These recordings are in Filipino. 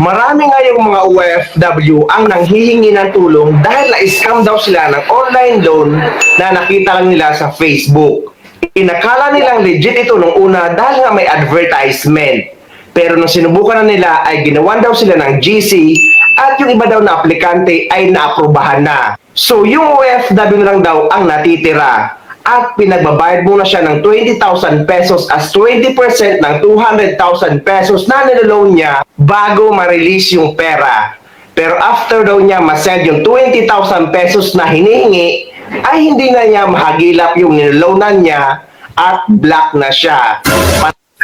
Marami ngayong mga OFW ang nanghihingi ng tulong dahil na-scam daw sila ng online loan na nakita lang nila sa Facebook. Inakala nilang legit ito nung una dahil nga may advertisement. Pero nung sinubukan na nila ay ginawan daw sila ng GC at yung iba daw na aplikante ay naaprubahan na. So yung OFW na lang daw ang natitira at pinagbabayad muna siya ng 20,000 pesos as 20% ng 200,000 pesos na niloloan niya bago ma-release yung pera. Pero after daw niya masend yung 20,000 pesos na hinihingi, ay hindi na niya mahagilap yung niloloanan niya at black na siya.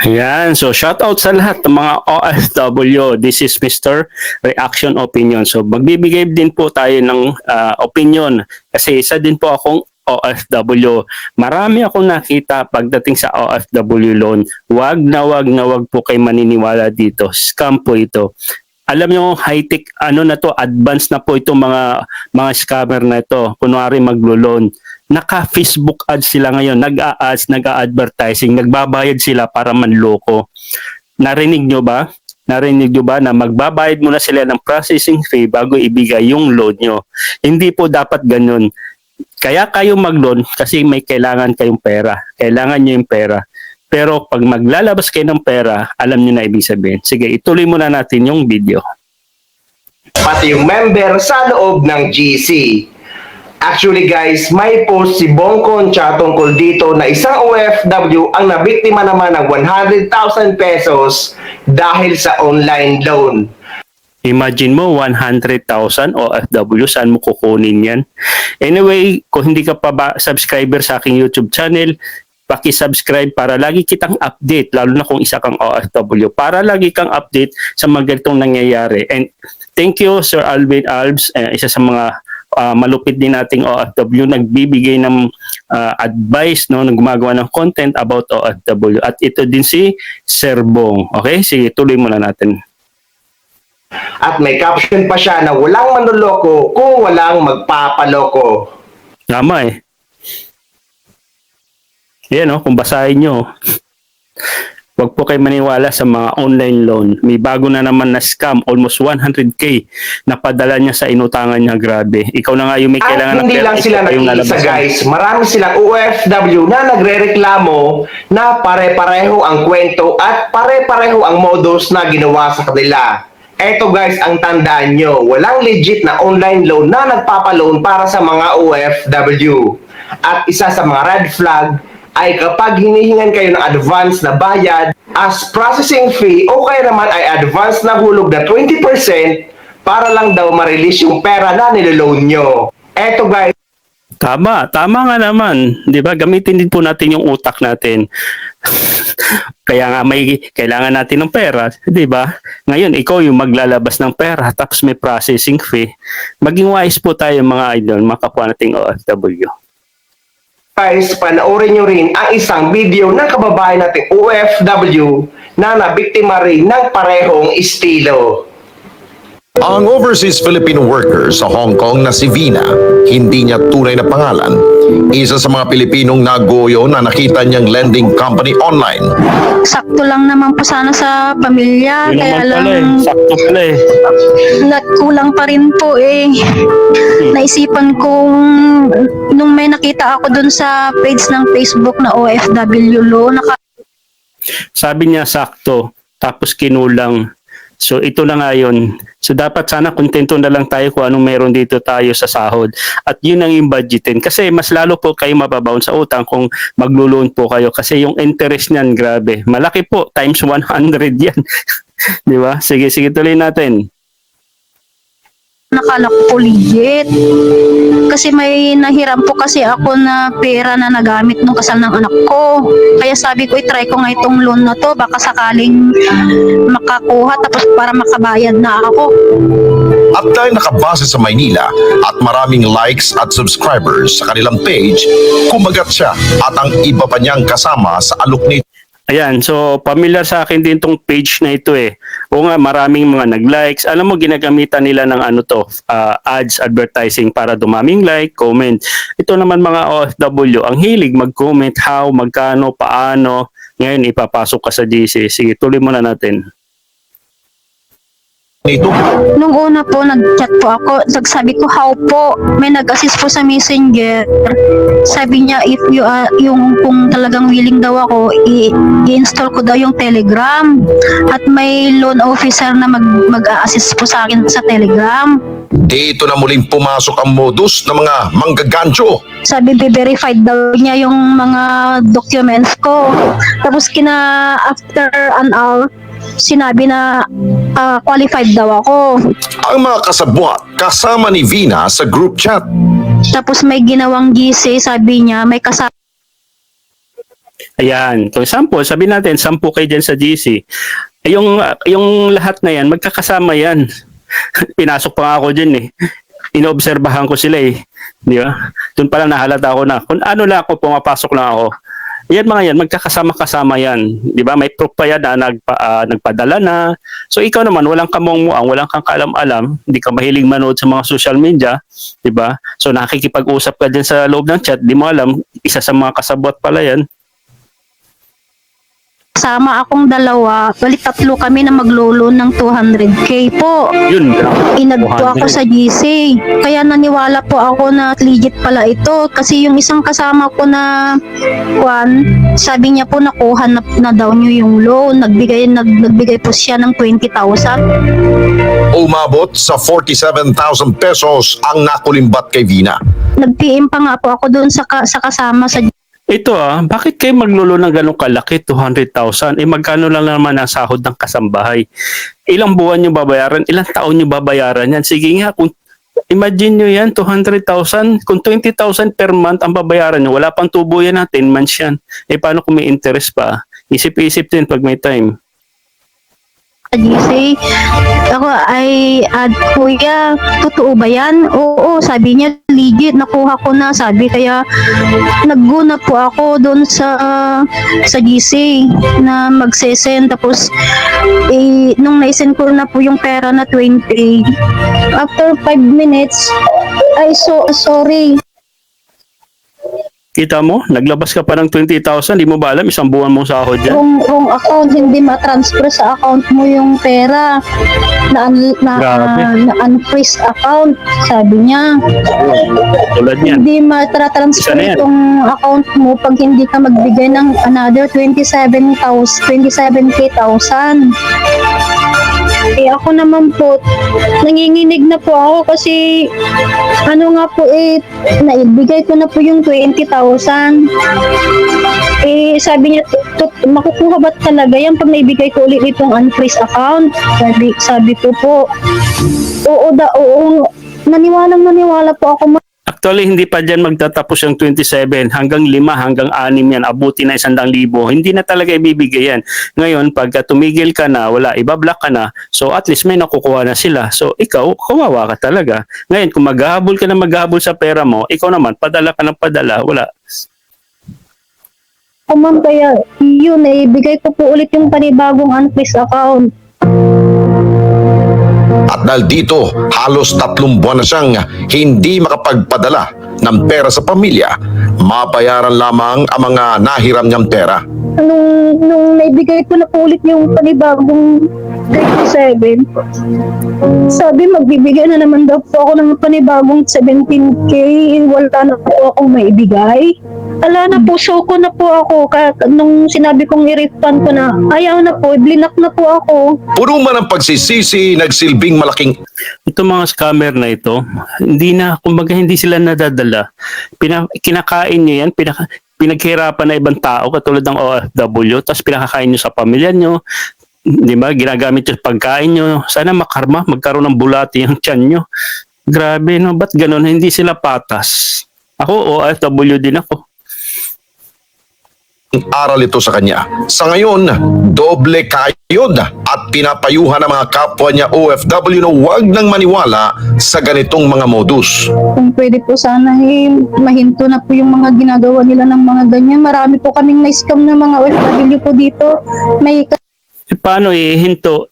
Ayan, so shout out sa lahat ng mga OFW. This is Mr. Reaction Opinion. So magbibigay din po tayo ng ah, opinion kasi isa din po akong OFW. Marami akong nakita pagdating sa OFW loan. Wag na wag na wag po kayo maniniwala dito. Scam po ito. Alam nyo, high-tech, ano na to, advanced na po itong mga, mga scammer na ito. Kunwari maglo-loan naka-Facebook ads sila ngayon, nag-a-ads, nag-a-advertising, nagbabayad sila para manloko. Narinig nyo ba? Narinig nyo ba na magbabayad muna sila ng processing fee bago ibigay yung loan nyo? Hindi po dapat ganun. Kaya kayo mag-loan kasi may kailangan kayong pera. Kailangan nyo yung pera. Pero pag maglalabas kayo ng pera, alam nyo na ibig sabihin. Sige, ituloy muna natin yung video. pati yung member sa loob ng GC. Actually guys, may post si Bong Concha tungkol dito na isang OFW ang nabiktima naman ng 100,000 pesos dahil sa online loan. Imagine mo, 100,000 OFW, saan mo kukunin yan? Anyway, kung hindi ka pa ba subscriber sa aking YouTube channel, paki-subscribe para lagi kitang update, lalo na kung isa kang OFW, para lagi kang update sa mga ganitong nangyayari. And thank you, Sir Alvin Alves, eh, isa sa mga ah, malupit din nating OFW, nagbibigay ng ah, advice, no, gumagawa ng content about OFW. At ito din si Sir Bong. Okay, sige, tuloy muna natin. At may caption pa siya na walang manloloko kung walang magpapaloko. Tama eh. Yan oh, kung basahin nyo. Huwag po kayo maniwala sa mga online loan. May bago na naman na scam, almost 100k na padala niya sa inutangan niya. Grabe. Ikaw na nga yung may At kailangan ng hindi pera, lang sila yung nag-iisa lalabasan. guys, marami silang OFW na nagre-reklamo na pare-pareho ang kwento at pare-pareho ang modus na ginawa sa kanila. Eto guys, ang tandaan nyo, walang legit na online loan na nagpapaloan para sa mga OFW. At isa sa mga red flag ay kapag hinihingan kayo ng advance na bayad as processing fee o kaya naman ay advance na hulog na 20% para lang daw ma-release yung pera na niloloan nyo. Eto guys, Tama, tama nga naman. 'Di ba? Gamitin din po natin yung utak natin. Kaya nga may kailangan natin ng pera, 'di ba? Ngayon ikaw yung maglalabas ng pera tapos may processing fee. Maging wise po tayo mga idol, mga kapwa nating OFW. guys, panoorin nyo rin ang isang video ng kababayan nating OFW na nabiktima rin ng parehong estilo. Ang overseas Filipino worker sa Hong Kong na si Vina, hindi niya tunay na pangalan. Isa sa mga Pilipinong nagoyo na nakita niyang lending company online. sakto lang naman po sana sa pamilya. Yun kaya naman pala eh, lang sakto pala eh. nagkulang pa rin po eh. Naisipan kong nung may nakita ako dun sa page ng Facebook na OFW Law, naka Sabi niya sakto, tapos kinulang. So ito na nga yun. So dapat sana kontento na lang tayo kung anong meron dito tayo sa sahod. At yun ang yung budgetin. Kasi mas lalo po kayo mababaon sa utang kung maglo-loan po kayo. Kasi yung interest niyan, grabe. Malaki po, times 100 yan. Di ba? Sige, sige, tuloy natin. Nakala. Kasi may nahiram po kasi ako na pera na nagamit nung kasal ng anak ko. Kaya sabi ko, itry ko nga itong loan na to. Baka sakaling makakuha tapos para makabayad na ako. At dahil nakabase sa Maynila at maraming likes at subscribers sa kanilang page, kumagat siya at ang iba pa niyang kasama sa alok nito. Ayan, so familiar sa akin din tong page na ito eh. O nga, maraming mga nag-likes. Alam mo, ginagamitan nila ng ano to, ah, ads, advertising para dumaming like, comment. Ito naman mga OFW, ang hilig mag-comment, how, magkano, paano. Ngayon, ipapasok ka sa GC. Sige, tuloy muna natin. Nito. Nung una po, nag-chat po ako. Nagsabi ko, how po? May nag-assist po sa messenger. Sabi niya, if you are, yung kung talagang willing daw ako, i-install ko daw yung Telegram. At may loan officer na mag, mag-assist po sa akin sa Telegram. Dito na muling pumasok ang modus ng mga manggagancho. Sabi, be-verified daw niya yung mga documents ko. Tapos kina, after an hour, sinabi na ah, qualified daw ako. Ang mga kasabwat kasama ni Vina sa group chat. Tapos may ginawang GC, sabi niya, may kasama Ayan. So, sample, sabi natin, sampu kayo dyan sa GC. Eh, Yung, yung lahat na yan, magkakasama yan. Pinasok pa nga ako dyan eh. Inoobserbahan ko sila eh. Di ba? Doon pala nahalata ako na. Kung ano lang ako, pumapasok lang ako. Yan mga yan, magkakasama-kasama yan. Di ba? May proof pa yan na nagpa, ah, nagpadala na. So ikaw naman, walang kamong-muang, walang kang kaalam-alam, hindi ka mahilig manood sa mga social media, di ba? So nakikipag-usap ka dyan sa loob ng chat, di mo alam, isa sa mga kasabot pala yan. Kasama akong dalawa, balik tatlo kami na maglolo ng 200k po. Yun. Inad po ako sa GC. Kaya naniwala po ako na legit pala ito. Kasi yung isang kasama ko na Juan, sabi niya po nakuha na, na daw niyo yung loan. Nagbigay, nag, nagbigay po siya ng 20,000. Umabot sa 47,000 pesos ang nakulimbat kay Vina. Nag-PM pa nga po ako doon sa, ka- sa kasama sa Ito ah, bakit kayo maglulo ng ganong kalaki, 200,000? Eh magkano lang naman ang sahod ng kasambahay? Ilang buwan nyo babayaran? Ilang taon nyo babayaran yan? Sige nga, kung imagine nyo yan, 200,000. Kung 20,000 per month ang babayaran nyo, wala pang tubo yan na 10 months yan. Eh paano kung may interest pa? Isip-isip din pag may time. GC. Ako ay, ad, kuya, totoo ba yan? Oo, sabi niya, legit, nakuha ko na, sabi. Kaya, nagguna po ako doon sa, sa GC na magsesend. Tapos, eh, nung naisend ko na po yung pera na 20, after 5 minutes, ay, so, sorry. Kita mo, naglabas ka pa ng 20,000, di mo ba alam, isang buwan mong sahod yan? Wrong, wrong account, hindi ma-transfer sa account mo yung pera na, un- na, Grabe. na unfreeze account, sabi niya. Tulad yan. Hindi Isa ma-transfer na yan. itong account mo pag hindi ka magbigay ng another 27,000, 27k thousand. Eh ako naman po, nanginginig na po ako kasi ano nga po eh, naibigay ko na po yung 20,000. Eh sabi niya, "Tut- makukuha ba talaga yan pag naibigay ko ulit itong unfreeze account? Sabi, sabi ko po, oo da, oo, naniwalang naniwala po ako Actually, hindi pa dyan magtatapos yung 27. Hanggang 5, hanggang 6 yan. Abuti na 100,000. Hindi na talaga ibibigay yan. Ngayon, pagka tumigil ka na, wala, ibablock ka na. So, at least may nakukuha na sila. So, ikaw, kawawa ka talaga. Ngayon, kung maghahabol ka na maghahabol sa pera mo, ikaw naman, padala ka ng padala, wala. O ma'am, kaya yun eh, bigay ko po ulit yung panibagong unfreeze account. At dahil dito, halos tatlong buwan na siyang hindi makapagpadala ng pera sa pamilya, mabayaran lamang ang mga nahiram niyang pera. Nung naibigay ko na po ulit yung panibagong 37, sabi magbibigay na naman daw po ako ng panibagong 17k, wala na po akong maibigay. Ala na po, so ko na po ako. Kaya nung sinabi kong i-refund ko na, ayaw na po, blinak na po ako. Puro man ang pagsisisi, nagsilbing malaking Ito mga scammer na ito, hindi na, kumbaga hindi sila nadadala. Pina, kinakain nyo yan, pinaka, pinaghirapan na ibang tao katulad ng OFW, tapos pinakakain nyo sa pamilya nyo, di ba, ginagamit yung pagkain nyo, sana makarma, magkaroon ng bulati yung tiyan nyo. Grabe, no? Ba't ganun? Hindi sila patas. Ako, OFW din ako. Aral ito sa kanya. Sa ngayon, doble kayod at pinapayuhan ng mga kapwa niya OFW na huwag nang maniwala sa ganitong mga modus. Kung pwede po sana eh, mahinto na po yung mga ginagawa nila ng mga ganyan. Marami po kaming na-scam ng mga OFW po dito. May E paano ihinto?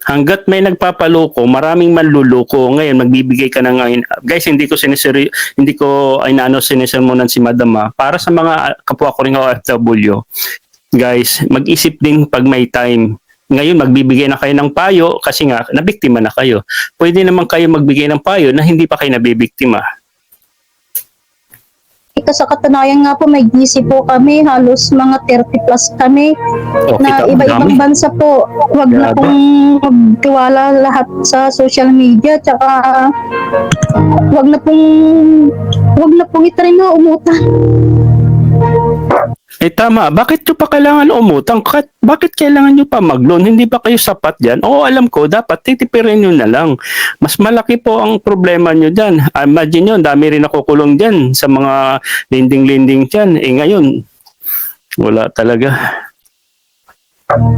Hanggat may nagpapaloko, maraming manluloko. Ngayon, magbibigay ka ngayon. Guys, hindi ko sinisiri, hindi ko ay naano sinisermonan si Madam ah. Para sa mga kapwa ko rin OFW, guys, mag-isip din pag may time. ngayon magbibigay na kayo ng payo kasi nga nabiktima na kayo. Pwede naman kayo magbigay ng payo na hindi pa kayo nabibiktima. Ika sa katunayan nga po, may GC po kami, halos mga 30 plus kami, O, na iba-ibang bansa po. Huwag na pong magtiwala lahat sa social media, tsaka huwag na pong, huwag na pong itry na umutang. Eh tama, bakit nyo pa kailangan umutang? Bakit kailangan nyo pa mag-loan? Hindi ba kayo sapat dyan? Oo, alam ko, dapat titipirin nyo na lang. Mas malaki po ang problema nyo dyan. Imagine nyo, dami rin nakukulong dyan sa mga lending-lending dyan. Eh ngayon, wala talaga.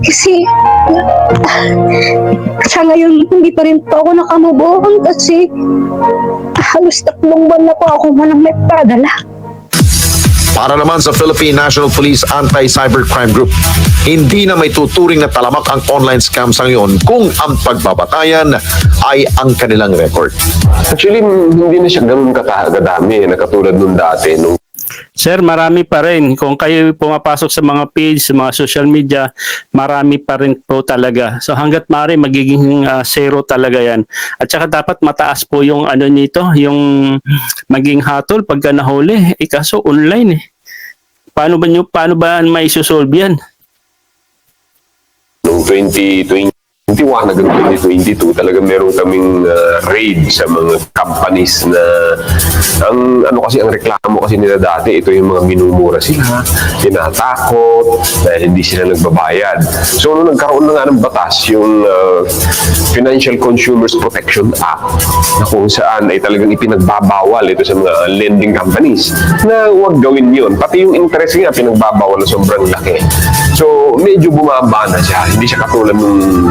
Kasi, sa ngayon, hindi pa rin po ako nakamubuhan kasi halos tatlong buwan na po ako walang may padala. Para naman sa Philippine National Police Anti-Cybercrime Group, hindi na may tuturing na talamak ang online scam sa ngayon kung ang pagbabatayan ay ang kanilang record. Actually, hindi na siya ganun katadami na katulad nung dati. Nung Sir, marami pa rin. Kung kayo pumapasok sa mga page, sa mga social media, marami pa rin po talaga. So hanggat maaari magiging ah, zero talaga yan. At saka dapat mataas po yung ano nito, yung maging hatol pagka nahuli. Eh kaso online eh. Paano ba nyo, paano ba may susolve yan? noong 2021 hanggang 2022 talaga meron kaming uh, raid sa mga companies na ang ano kasi ang reklamo kasi nila dati ito yung mga minumura sila tinatakot dahil hindi sila nagbabayad. So nung nagkaroon na nga ng batas yung uh, Financial Consumers Protection Act na kung saan ay talagang ipinagbabawal ito sa mga lending companies na huwag gawin yun. Pati yung interest nga pinagbabawal na sobrang laki so medyo bumaba na siya hindi siya katulad nung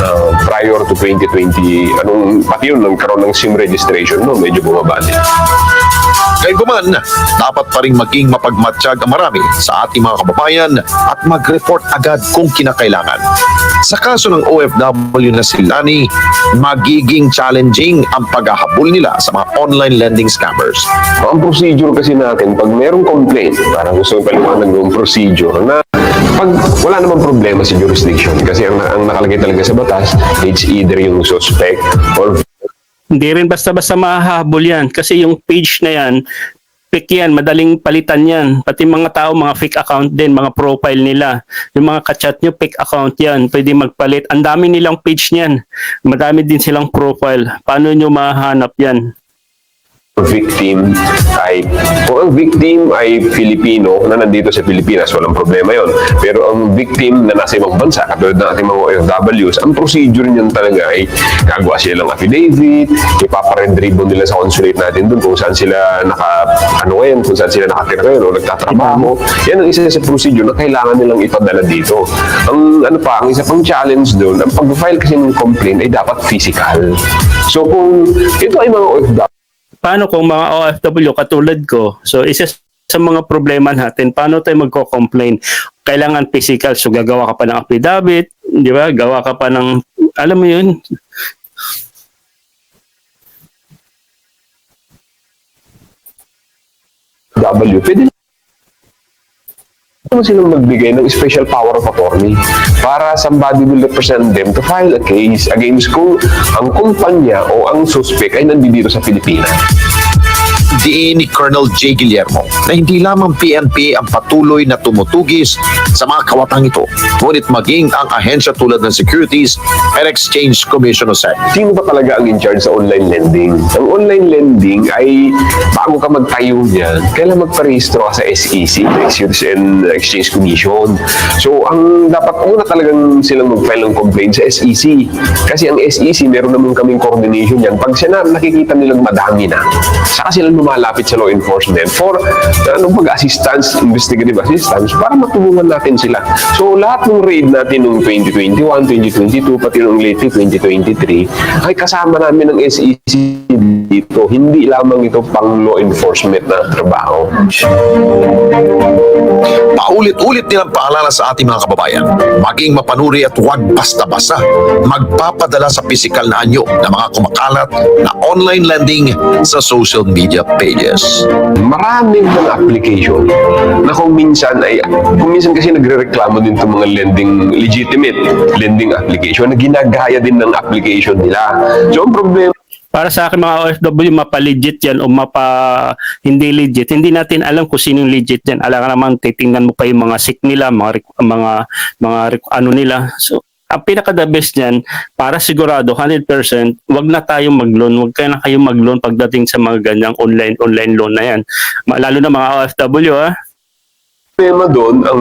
uh, prior to 2020, anong, pati yun, nagkaroon ng SIM registration, no, medyo bumaba din. Gayunpaman, dapat pa rin maging mapagmatsyag ang marami sa ating mga kababayan at mag-report agad kung kinakailangan. Sa kaso ng OFW na si Lani, magiging challenging ang paghahabol nila sa mga online lending scammers. Ang procedure kasi natin, pag merong complaint, parang gusto paliwanag yung procedure, na pag wala namang problema sa jurisdiction, kasi ang, ang nakalagay talaga sa batas, it's either yung suspect or Hindi rin basta-basta mahahabol yan. Kasi yung page na yan, fake yan, madaling palitan yan. Pati mga tao, mga fake account din, mga profile nila. Yung mga kachat nyo, fake account yan. Pwede magpalit. Ang dami nilang page niyan. Madami din silang profile. Paano nyo mahanap yan? Victim ay kung ang victim ay Filipino na nandito sa Pilipinas, walang problema yon. Pero ang victim na nasa ibang bansa, katulad ng ating mga OFWs, ang procedure niyan talaga ay gagawa sila ng affidavit, ipaparend ribbon nila sa consulate natin doon kung saan sila naka, ano ngayon, kung saan sila nakatira ngayon o nagtatrabaho. Yan ang isa sa procedure na kailangan nilang ipadala dito. Ang ano pa, ang isa pang challenge doon, ang pag-file kasi ng complaint ay dapat physical. So kung ito ay mga OFW, Paano kung mga OFW katulad ko? So isa sa mga problema natin, paano tayo magko-complain? Kailangan physical. So gagawa ka pa ng affidavit, di ba? Gawa ka pa ng, alam mo yun, W, pwede naman silang magbigay ng special power of attorney para somebody will represent them to file a case against kung ang kumpanya o ang suspect ay nandito sa Pilipinas. Diin ni Colonel J. Guillermo na hindi lamang PNP ang patuloy na tumutugis sa mga kawatang ito, ngunit maging ang ahensya tulad ng Securities and Exchange Commission o SEC. Sino ba talaga ang in charge sa online lending? Ang online lending ay bago ka magtayo niyan, kailangan magparehistro ka sa SEC, Securities and Exchange Commission. So, ang dapat una talagang silang mag-file ng complaint sa SEC. Kasi ang SEC, meron naman kaming coordination yan. Pag sila nakikita nilang madami na, saka sila lumalapit sa law enforcement for ano pag-assistance, investigative assistance para matulungan natin sila. So lahat ng raid natin noong 2021, 2022, pati noong lately 2023 ay kasama namin ng SEC dito. Hindi lamang ito pang law enforcement na trabaho. Paulit-ulit nilang paalala sa ating mga kababayan, maging mapanuri at huwag basta-basta magpapadala sa pisikal na anyo ng mga kumakalat na online lending sa social media pages. Maraming mga application na kung minsan ay, kung minsan kasi nagre-reklamo din itong mga lending, legitimate lending application na ginagaya din ng application nila. So, ang problema Para sa akin mga OFW, mapa-legit yan o mapa hindi legit. Hindi natin alam kung sino yung legit yan. Alam ka naman, titingnan mo pa yung mga sick nila, mga, mga, mga ano nila. So, ang pinaka the best niyan, para sigurado 100%, wag na tayong mag-loan, wag kaya na kayong mag-loan pagdating sa mga ganyang online online loan na yan. Lalo na mga OFW ha. Problema doon, ang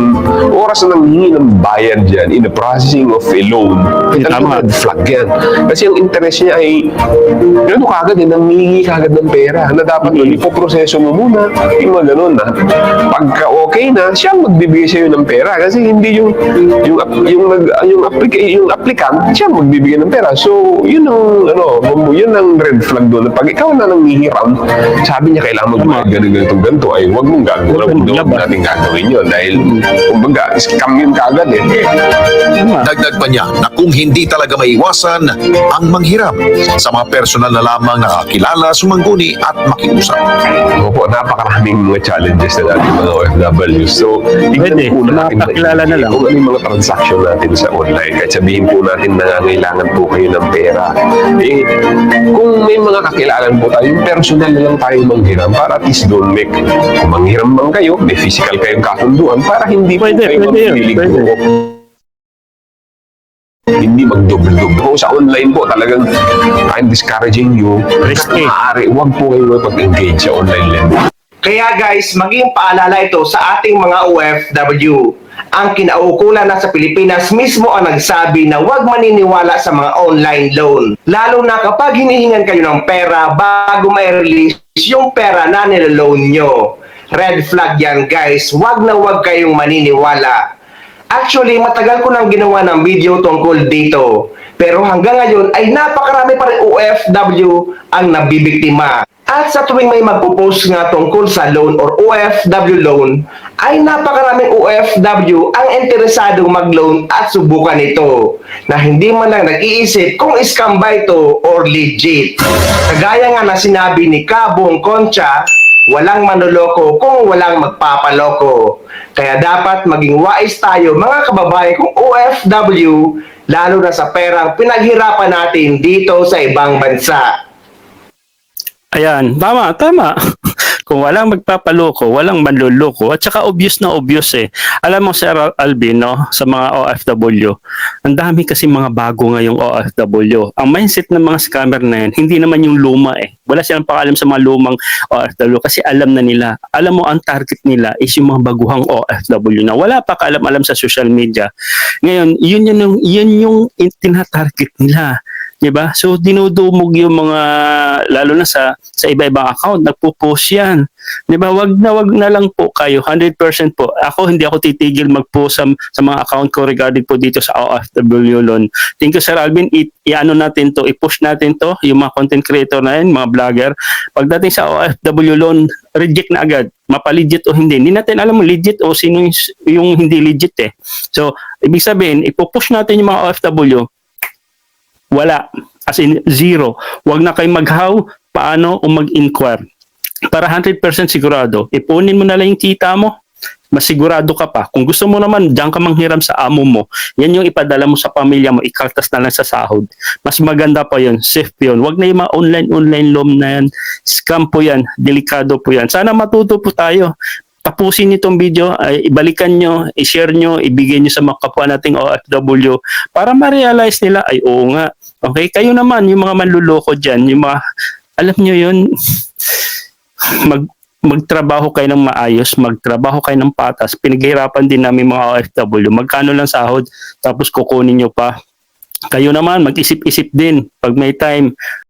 oras na nanghingi ng bayad dyan in the processing of a loan, ay Tama. red flag yan. Kasi ang interest niya ay, ano kagad eh, nangingi kagad ng pera na dapat mm. ipoproseso mo muna, yung mga ganun na. Pagka okay na, siya ang magbibigay sa'yo ng pera kasi hindi yung yung yung nag yung applica, yung applicant siya ang magbibigay ng pera. So, yun ang ano, yun ang red flag doon. Pag ikaw na nang hihiram, sabi niya kailangan magbayad ganito ganito ganito ay wag mong gagawin. Huwag natin gagawin yun dahil kumbaga scam yun kagad eh. Dagdag pa niya na kung hindi talaga maiwasan ang manghiram sa mga personal na lamang nakakilala, sumangguni at makiusap. Opo, napakaraming mga challenges na natin mga OFW. So, Pwede. po natin Napakilala na lang. kung ano yung mga transaction natin sa online. Kahit sabihin po natin nangangailangan po kayo ng pera. Eh, mga kakilalan po tayo, yung personal na lang tayo manghiram para at least don't make, kung manghiram man kayo, may physical kayong kasunduan para hindi po Pwede, kayo pwede yun, mapiling pwede. po hindi magdoble-doble. Kung sa online po, talagang I'm discouraging you. Risky. Maaari, huwag po kayo mag-engage sa online lending. Kaya guys, maging paalala ito sa ating mga OFW. Ang kinaukulan na sa Pilipinas mismo ang nagsabi na huwag maniniwala sa mga online loan. Lalo na kapag hinihingan kayo ng pera bago may release yung pera na niloloan nyo. Red flag yan guys, huwag na huwag kayong maniniwala. Actually, matagal ko nang ginawa ng video tungkol dito. Pero hanggang ngayon ay napakarami pa rin OFW ang nabibiktima. At sa tuwing may magpo-post nga tungkol sa loan or OFW loan, ay napakaraming OFW ang interesadong mag-loan at subukan ito na hindi man lang nag-iisip kung scam ba ito or legit. Kagaya nga na sinabi ni Kabong Concha, walang manloloko kung walang magpapaloko. Kaya dapat maging wise tayo mga kababayan kung OFW lalo na sa perang pinaghirapan natin dito sa ibang bansa. Ayan, tama, tama. Kung walang magpapaloko, walang manluloko, at saka obvious na obvious eh. Alam mo, Sir Alvin, no, sa mga OFW, ang dami kasi mga bago ngayong OFW. Ang mindset ng mga scammer na yan, hindi naman yung luma eh. Wala silang pakalam sa mga lumang OFW kasi alam na nila. Alam mo, ang target nila is yung mga baguhang OFW na wala pa kaalam-alam sa social media. Ngayon, yun yun yung, yun yung tinatarget nila. 'Di ba? So dinudumog yung mga lalo na sa sa iba-ibang account nagpo-post 'yan. 'Di ba? Wag na wag na lang po kayo 100% po. Ako hindi ako titigil mag-post sa, sa mga account ko regarding po dito sa OFW loan. Thank you Sir Alvin. I, i-ano natin to, i-push natin to yung mga content creator na yan, mga vlogger. Pagdating sa OFW loan, reject na agad. Mapalegit o hindi. Hindi natin alam mo legit o sino yung, yung hindi legit eh. So, ibig sabihin, ipo-push natin yung mga OFW wala. As in, zero. Huwag na kayo mag-how, paano, o mag-inquire. Para 100% sigurado, ipunin mo na lang yung kita mo, masigurado ka pa. Kung gusto mo naman, diyan ka manghiram sa amo mo, yan yung ipadala mo sa pamilya mo, ikaltas na lang sa sahod. Mas maganda pa yun, safe yun. Huwag na yung mga online-online loan na yan. Scam po yan, delikado po yan. Sana matuto po tayo tapusin itong video, ay ibalikan nyo, i-share nyo, ibigay nyo sa mga kapwa nating OFW para ma-realize nila, ay oo nga. Okay, kayo naman, yung mga manluloko dyan, yung mga, alam nyo yun, mag, magtrabaho kayo ng maayos, magtrabaho kayo ng patas, pinaghirapan din namin mga OFW, magkano lang sahod, tapos kukunin nyo pa. Kayo naman, mag-isip-isip din, pag may time,